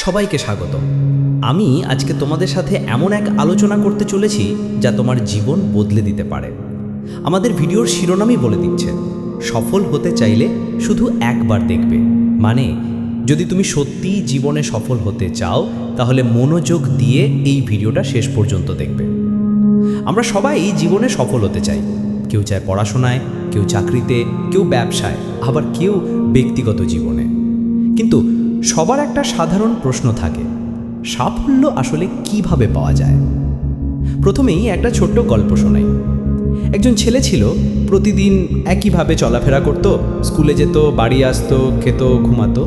সবাইকে স্বাগত আমি আজকে তোমাদের সাথে এমন এক আলোচনা করতে চলেছি যা তোমার জীবন বদলে দিতে পারে। আমাদের ভিডিওর শিরোনামই বলে দিচ্ছে, সফল হতে চাইলে শুধু একবার দেখবে। মানে যদি তুমি সত্যিই জীবনে সফল হতে চাও, তাহলে মনোযোগ দিয়ে এই ভিডিওটা শেষ পর্যন্ত দেখবে। আমরা সবাই জীবনে সফল হতে চাই। কেউ চায় পড়াশোনায়, কেউ চাকরিতে, কেউ ব্যবসায়, আবার কেউ ব্যক্তিগত জীবনে। কিন্তু সবার একটা সাধারণ প্রশ্ন থাকে, সাফল্য আসলে কীভাবে পাওয়া যায়? প্রথমেই একটা ছোট্ট গল্প শোনাই। একজন ছেলে ছিল, প্রতিদিন একইভাবে চলাফেরা করত, স্কুলে যেত, বাড়ি আসতো, খেত, ঘুমাতো।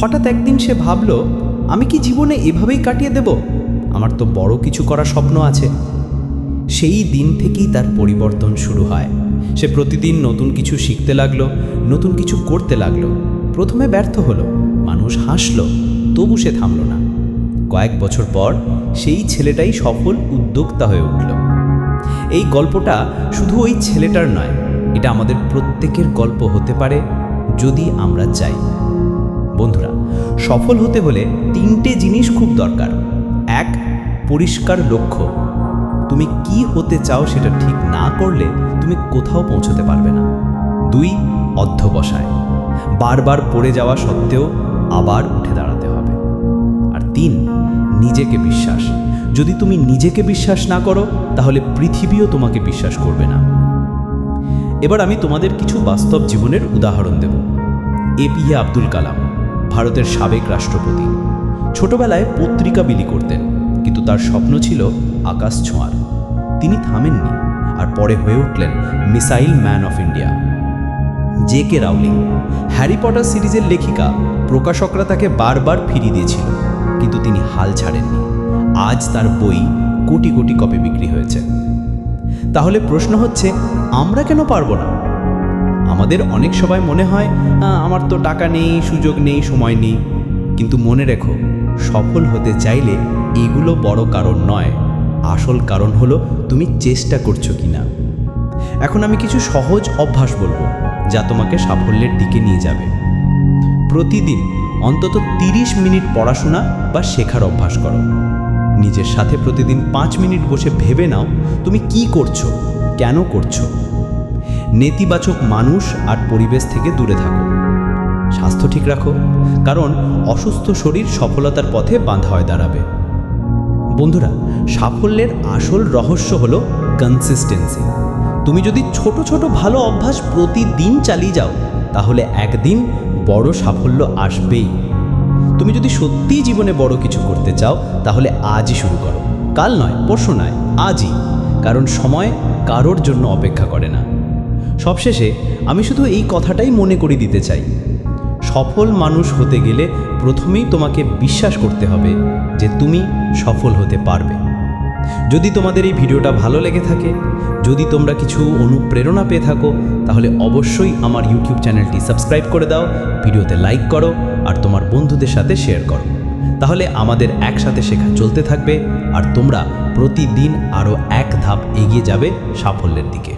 হঠাৎ একদিন সে ভাবল, আমি কি জীবনে এভাবেই কাটিয়ে দেব? আমার তো বড় কিছু করার স্বপ্ন আছে। সেই দিন থেকেই তার পরিবর্তন শুরু হয়। সে প্রতিদিন নতুন কিছু শিখতে লাগল, নতুন কিছু করতে লাগল। প্রথমে ব্যর্থ হলো। মানুষ হাসলো, তবু সে থামল না। কয়েক বছর পর সেই ছেলেটাই সফল উদ্যোক্তা হয়ে উঠল। এই গল্পটা শুধু ওই ছেলেটার নয়, এটা আমাদের প্রত্যেকের গল্প হতে পারে যদি আমরা চাই। বন্ধুরা, সফল হতে হলে তিনটে জিনিস খুব দরকার। এক, পরিষ্কার লক্ষ্য। তুমি কি হতে চাও সেটা ঠিক না করলে তুমি কোথাও পৌঁছতে পারবে না। দুই অধ্যবসায় বারবার পড়ে যাওয়া সত্ত্বেও আবার উঠে দাঁড়াতে হবে। আর তিন, নিজেকে বিশ্বাস। যদি তুমি নিজেকে বিশ্বাস না করো, তাহলে পৃথিবীও তোমাকে বিশ্বাস করবে না। এবার আমি তোমাদের কিছু বাস্তব জীবনের উদাহরণ দেব। এপিজে আব্দুল কালাম, ভারতের সাবেক রাষ্ট্রপতি। ছোটবেলায় পত্রিকা বিলি করতেন, কিন্তু তার স্বপ্ন ছিল আকাশ ছোঁয়ার। তিনি থামেননি, আর পরে হয়ে উঠলেন missile man of India. J K Rowling, Harry Potter সিরিজের লেখিকা প্রকাশকরা তাকে বারবার ফিরিয়ে দিয়েছিল, কিন্তু তিনি হাল ছাড়েননি। আজ তার বই কোটি কোটি কপি বিক্রি হয়েছে। তাহলে প্রশ্ন হচ্ছে, আমরা কেন পারব না? আমাদের অনেক সবাই মনে হয় আমার তো টাকা নেই, সুযোগ নেই, সময় নেই। কিন্তু মনে রেখো, সফল হতে চাইলে এগুলো বড় কারণ নয়। আসল কারণ হলো, তুমি চেষ্টা করছ কিনা। এখন আমি কিছু সহজ অভ্যাস বলব, যা তোমাকে সাফল্যের দিকে নিয়ে যাবে। প্রতিদিন অন্তত তিরিশ মিনিট পড়াশোনা বা শেখার অভ্যাস করো। নিজের সাথে প্রতিদিন পাঁচ মিনিট বসে ভেবে নাও তুমি কি করছ, কেন করছ। নেতিবাচক মানুষ আর পরিবেশ থেকে দূরে থাকো। স্বাস্থ্য ঠিক রাখো, কারণ অসুস্থ শরীর সফলতার পথে বাঁধা হয়ে দাঁড়াবে। বন্ধুরা, সাফল্যের আসল রহস্য হলো কনসিস্টেন্সি তুমি যদি ছোট ছোট ভালো অভ্যাস প্রতিদিন চালিয়ে যাও তাহলে একদিন বড় সাফল্য আসবেই। তুমি যদি সত্যিই জীবনে বড় কিছু করতে চাও, তাহলে আজই শুরু করো। কাল নয়, পরশু নয়, আজই। কারণ সময় কারোর জন্য অপেক্ষা করে না। সবশেষে আমি শুধু এই কথাটাই মনে করিয়ে দিতে চাই। সফল মানুষ হতে গেলে প্রথমেই তোমাকে বিশ্বাস করতে হবে যে তুমি সফল হতে পারবে। যদি তোমাদের এই ভিডিওটা ভালো লেগে থাকে, যদি তোমরা কিছু অনুপ্রেরণা পেয়ে থাকো, তাহলে অবশ্যই আমার ইউটিউব চ্যানেলটি সাবস্ক্রাইব করে দাও, ভিডিওতে লাইক করো, আর তোমার বন্ধুদের সাথে শেয়ার করো। তাহলে আমাদের একসাথে শেখা চলতে থাকবে, আর তোমরা প্রতিদিন আরও এক ধাপ এগিয়ে যাবে সাফল্যের দিকে।